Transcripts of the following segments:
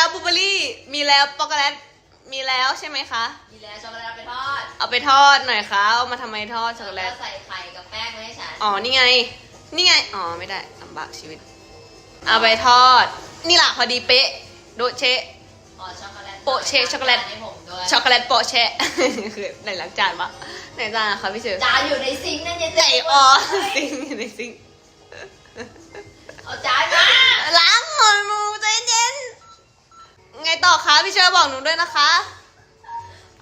แล้วบลูเบอร์รี่มีแล้วช็อกโกแลตมีแล้วใช่ไหมคะ มีแล้วช็อกโกแลตเอาไปทอดเอาไปทอดหน่อยค่ะเอามาทำไมทอดช็อกโกแลแล้ตวใส่ไข่กับแป้งไว้ให้ฉันอ๋อ นี่ไง นี่ไง อ๋อ ไม่ได้ลำบากชีวิต เอาไปทอด นี่แหละพอดีเป๊ะ โดะเชะขอช็อกโกแลตโปะเชคช็อกโกแลตให้ผมด้วยช็อกโกแลตโปะแชะ คือไหนล้างจานปะไหนจานอะคะพี่เชอจานอยู่ในซิงค์นั่นยังใจอ๋อ ซิงอยู่ในซิงเต่อคะพี่เชอบอกหนูด้วยนะคะ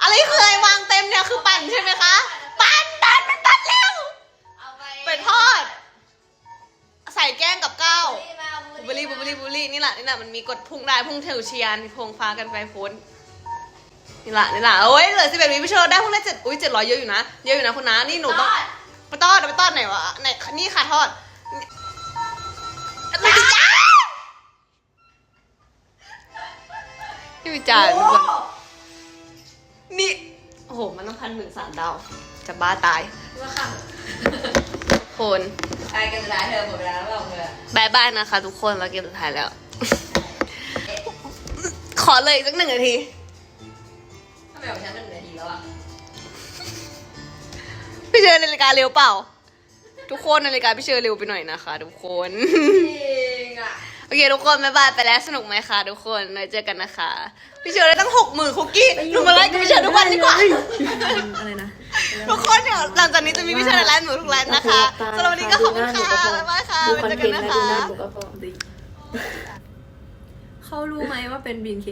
อะไรคือไอ้วางเต็มเนี่ยคือปั่นใช่ไหมคะ ปั่นปั่นมันปั่นเร็วเอาไปไปทอด ใส่แกล้งกับก้าวบุบุบลี่บุบลี่บุบลี่นี่แหละนี่แหละมันมีกดพุ่งได้พุ่งเทวเชียนพงฟ้ากันไฟพ้นนี่แหละนี่แหละโอ้ยเหลือสิบเอ็ดวิพี่เชอได้พุ่งได้เจ็ดอุ้ยเจ็ดร้อยเยอะอยู่นะเยอะอยู่นะคุณน้านี่หนูต้องทอดไปทอดเอาไปทอดไหนวะไหนนี่ค่ะทอดไม่จ้า พี่วิจารณ์โอ้นี่โอ้โห มันต้องพันหนึ่งสามดาว จะบ้าตายว่าค่ะคนใครกันจะได้เธอหมดเวลาแล้วบอกเธอบายบายนะคะ ทุกคนเราเกมสุดท้ายแล้ว ขอเลยอีกสักหนึ่งนาทีทำไมของฉันหนึ่งนาทีแล้วอะพี่เชอนาฬิกาเร็วเปล่า ทุกคนนาฬิกาพี่เชอเร็วไปหน่อยนะคะ ทุกคนจริงอะ โอเค ทุกคนบ๊ายบายไปแล้วสนุกไหมคะทุกคนไว้เจอกันนะคะ พี่เชอได้ตั้งหกหมื่นคุกกี้หนูมาไลฟ์กับพี่เชอทุกวันดีกว่า อะไรนะ ทุกคนเดี๋ยวหลังจากนี้จะมีพี่เชอในไลฟ์หนูทุกไลฟ์นะคะสำหรับวันนี้ก็ขอบคุณค่ะบ๊ายบายค่ะดูไว้คอนเจอเทกันนต์นะและดูคะหน้าปกก็พอดีเขารู้ไหมว่าเป็นบีนเค